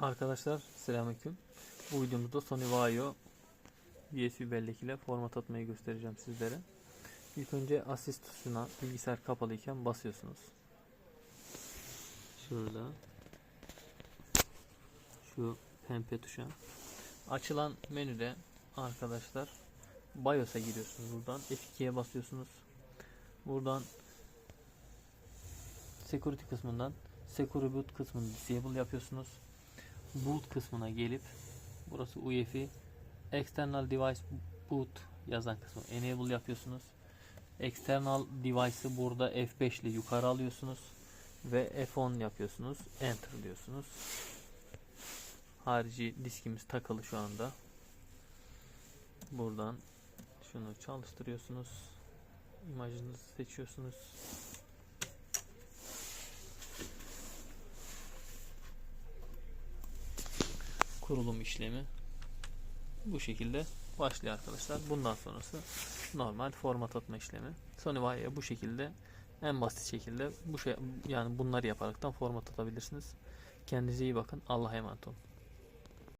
Arkadaşlar selamünaleyküm. Bu videomuzda Sony Vaio USB bellek ile format atmayı göstereceğim sizlere. İlk önce assist tuşuna bilgisayar kapalı iken basıyorsunuz. Şurada. Şu pembe tuşa. Açılan menüde arkadaşlar BIOS'a giriyorsunuz buradan. F2'ye basıyorsunuz. Buradan security kısmından secure boot kısmını disable yapıyorsunuz. Boot kısmına gelip burası UEFI external device boot yazan kısmı enable yapıyorsunuz. External device'ı burada F5 ile yukarı alıyorsunuz ve F10 yapıyorsunuz. Enter diyorsunuz. Harici diskimiz takılı şu anda. Buradan şunu çalıştırıyorsunuz. İmajınızı seçiyorsunuz. Kurulum işlemi bu şekilde başlıyor arkadaşlar. Bundan sonrası normal format atma işlemi. Sony Vaio'ya bu şekilde en basit şekilde bu şey yani bunları yaparaktan format atabilirsiniz. Kendinize iyi bakın. Allah'a emanet olun.